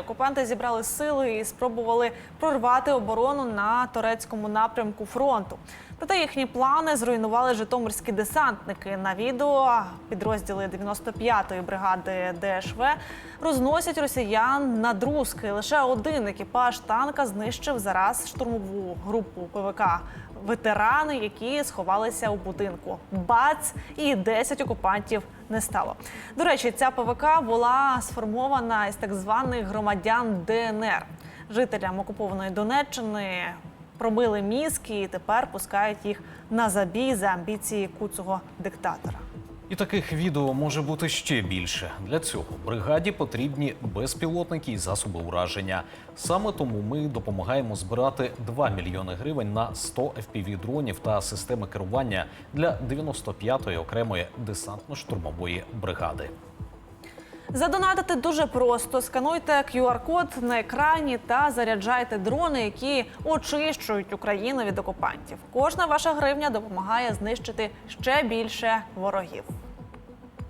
Окупанти зібрали сили і спробували прорвати оборону на турецькому напрямку фронту. Проте їхні плани зруйнували житомирські десантники. На відео підрозділи 95-ї бригади ДШВ розносять росіян на друзки. Лише один екіпаж танка знищив зараз штурмову групу ПВК. Ветерани, які сховалися у будинку. Бац і 10 окупантів не стало. До речі, ця ПВК була сформована із так званих громадян ДНР. Жителям окупованої Донеччини пробили мізки і тепер пускають їх на забій за амбіції куцого диктатора. І таких відео може бути ще більше. Для цього бригаді потрібні безпілотники і засоби ураження. Саме тому ми допомагаємо збирати 2 мільйони гривень на 100 fpv дронів та системи керування для 95-ї окремої десантно-штурмової бригади. Задонатити дуже просто. Скануйте QR-код на екрані та заряджайте дрони, які очищують Україну від окупантів. Кожна ваша гривня допомагає знищити ще більше ворогів.